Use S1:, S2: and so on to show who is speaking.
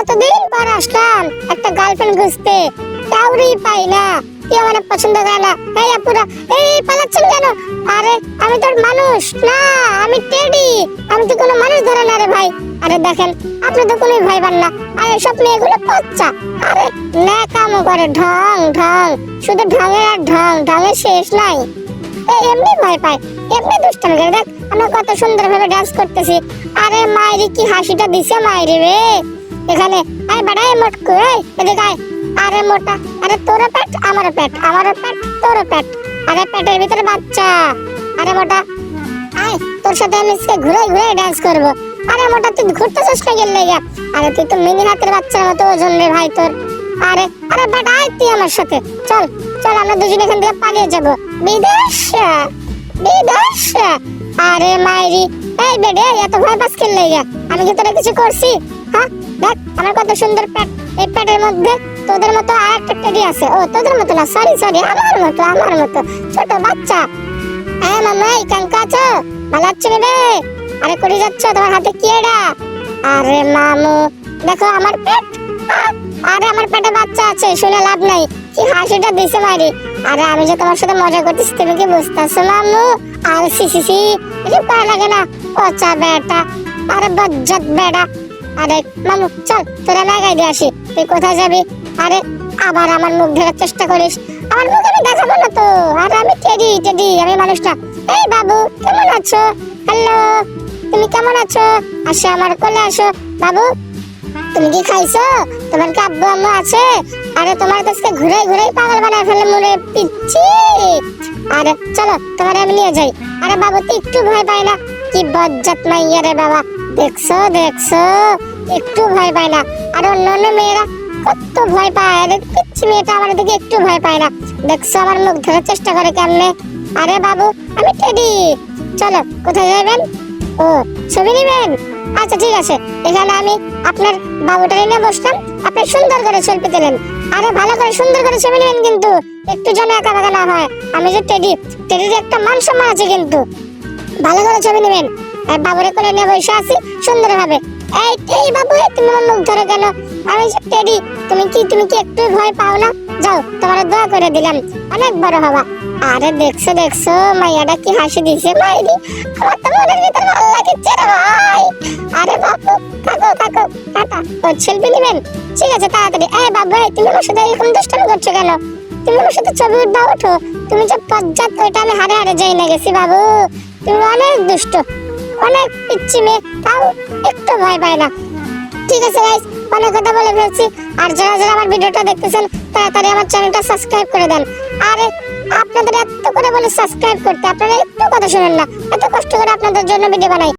S1: কতদিন পর আসলাম? একটা গার্লফ্রেন্ড খুঁজতে। কাউরেই পাই না। কেউ আমার পছন্দ করে না। এই আপুরা, এই পালাচ্ছেন কেন? আরে, আমি তোর মানুষ না, আমি টেডি। আমি তো কোনো মানুষ ধরে না রে ভাই। আরে দেখেন, আপনি তো কোনো ভয় পান না। আরে সব মেয়েগুলো পচ্চা আরে ন্যাকামো করে, ঢং ঢং। শুধু ঢঙের আর ঢং ঢঙের শেষ নাই। এমনি ভয় পায়। এমনি দুষ্টামি করে। দেখ, আমরা কত সুন্দর ভাবে ডান্স করতেছি। আরে মায়েরি কি হাসিটা দিছে মায়েরি রে। এখানে, আয় বাড়াই মোটকু এই আয়। আরে মোটা, আরে তোর পেট আমার পেট আমার পেট তোর পেট। আরে পেটের ভিতরে বাচ্চা। আরে মোটা, আয়, তোর সাথে আমি ঘুরে ঘুরে ডান্স করব। আরে মোটা, তুই ঘুরতেছিস না গেলে আরে তুই তো মিনি হাতের বাচ্চার মতো ওজন রে ভাই তোর। আরে আরে বেটা, আয় তুই আমার সাথে। চল। চল আমরা দুজন এখান থেকে পালিয়ে যাব। বিদেশ বিদেশ। আরে মাইরি, এই বেডে এত ভয় পাস খেললে আমি কি তোরা কিছু করছি? হ্যাঁ? দেখ, আমার কত সুন্দর পেট, এই পেটের মধ্যে তোদের মতো আর একটা টেডি আছে। ও, তোদের মতো না সরি সরি আমার মতো আমার মতো। ছোট বাচ্চা। হ্যাঁ মামা, এই কাঙ্কা আছো? ভালো আছো রে আরে করে যাচ্ছ, তোমার হাতে কি এটা আরে মামু, দেখো আমার পেট। আরে আমার পেটে বাচ্চা আছে, শুনে লাভ নাই। কি হাসিটা দিছে মারি আরে আমি যে তোমার সাথে মজা করতেছি, তুমি কি বুঝতেছো মামু? আর সি সি সি এসব করা লাগে না। পচা বেটা, আরে বজ্জাত বেটা। আরে মামু, চল, তোরা লাগাই দিয়ে আসি। তুই কোথায় যাবি? আরে আবার আমার মুখ ধরার চেষ্টা করিস। আমার মুখ আমি দেখাবো না তো। আরে আমি টেডি টেডি, আমি মানুষটা এই বাবু, কেমন আছো? হ্যালো তুমি কেমন আছো? আসো আমার কোলে আসো। বাবু তুমি কি খাইছো? তোমার কি আব্বু আম্মু আছে? আরে তোমার কাছে ঘুরে ঘুরে পাগল বানায় ফেলে মনে পিচ্ছি! আরে চলো, তোমার আমি নিয়ে যাই। আরে বাবু তুই একটু ভয় পাই না। কি বজ্জাত মাইয়া রে বাবা। দেখছ দেখছ? একটু ভয় পায় না। আর অন্য অন্য মেয়েরা কত ভয় পায়। আরে পিচ্ছি মেয়েটা আমার দিকে একটু ভয় পায় না। দেখছ, আমার মুখ ধরার চেষ্টা করে কেমনে? আরে বাবু, আমি টেডি। চলো, কোথায় যাবেন ও, ছবি নেবেন আচ্ছা ঠিক আছে। এখানে আমি আপনার বাবুটা নিয়ে বসলাম। আপনি সুন্দর করে সেলফি দিলেন আরে, ভালো করে সুন্দর করে ছবি নেবেন কিন্তু। একটু যেন একা একা না হয়। আমি যে টেডি, টেডির একটা মান সম্মান আছে কিন্তু। ভালো করে ছবি নেবেন। আর বাবুরে কোলে নিয়ে বসে আছি সুন্দর ভাবে এই এই বাবু তুমি আমার মুখ ধরে কেন? আমি যে টেডি, তুমি কি তুমি কি একটু ভয় পাও না? যাও, তোমার দোয়া করে দিলাম। অনেক বড় হবা। আরে দেখছ দেখছ, মাইয়াটা কি হাসি দিছে মাইরি। আমার তো মনের ভিতরে ভালো লাগছে রে ভাই। আরে বাবু থাকো থাকো। টাটা ও সেলফি নেবেন। ঠিক আছে, তাড়াতাড়ি। এই বাবু তুমি আমার সাথে এরকম দুষ্টামি করছ কেন? তুমি আমার সাথে ছবি উঠবা ওঠো তুমি যে পজ্জাত ওইটা আমি হারে হারে যাই না গেছি বাবু। তুমি অনেক দুষ্ট, অনেক পিচ্ছি মেয়ে, তাও একটু ভয় পায় না। ঠিক আছে গাইস অনেক কথা বলে ফেলছি। আর যারা যারা আমার ভিডিওটা দেখতেছেন তাড়াতাড়ি আমার চ্যানেলটা সাবস্ক্রাইব করে দেন। আরে আপনাদের এত করে বলে সাবস্ক্রাইব করতে, আপনারা একটু কথা শুনেন না। এত কষ্ট করে আপনাদের জন্য ভিডিও বানাই।